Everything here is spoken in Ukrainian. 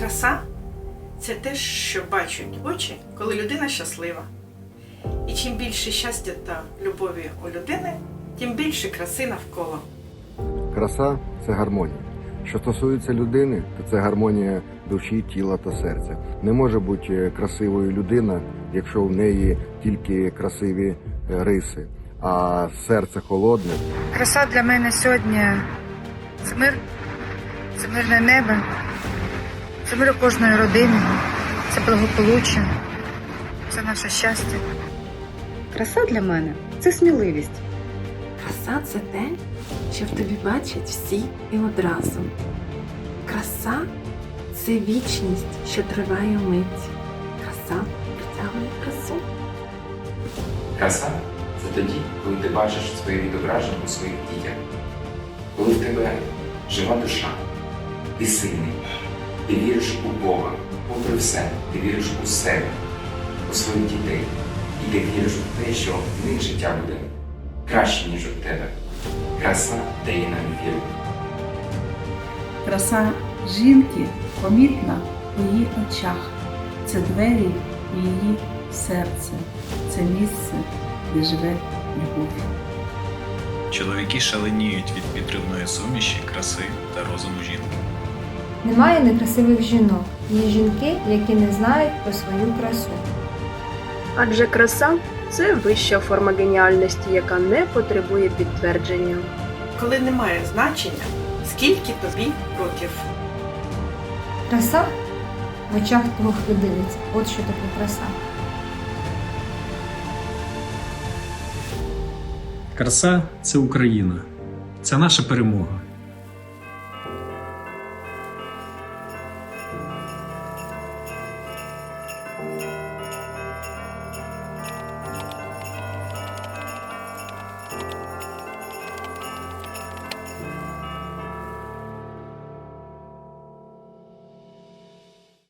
Краса це те, що бачать очі, коли людина щаслива. І чим більше щастя та любові у людини, тим більше краси навколо. Краса це гармонія. Що стосується людини, то це гармонія душі, тіла та серця. Не може бути красивою людина, якщо в неї тільки красиві е, риси, а серце холодне. Краса для мене сьогодні це мир, це мирне небо, це мир кожної родини, це благополуччя, це наше щастя. Краса для мене це сміливість. Краса це те, що в тобі бачать всі і одразу. Краса це вічність, що триває мить. Краса притягує красу. Краса це тоді, коли ти бачиш своє відображення у своїх дітях, коли в тебе жива душа, ти сильний, ти віриш у Бога, попри все, ти віриш у себе, у своїх дітей, і ти віриш у те, що в них життя буде краще, ніж у тебе. Краса дає нам віру. Краса жінки помітна у її очах. Це двері в її серце. Це місце, де живе любов. Чоловіки шаленіють від підривної суміші, краси та розуму жінки. Немає некрасивих жінок. Є жінки, які не знають про свою красу. Адже краса це вища форма геніальності, яка не потребує підтвердження. Коли немає значення, скільки тобі років. Краса в очах того, хто дивиться. От що таке краса. Краса це Україна. Це наша перемога.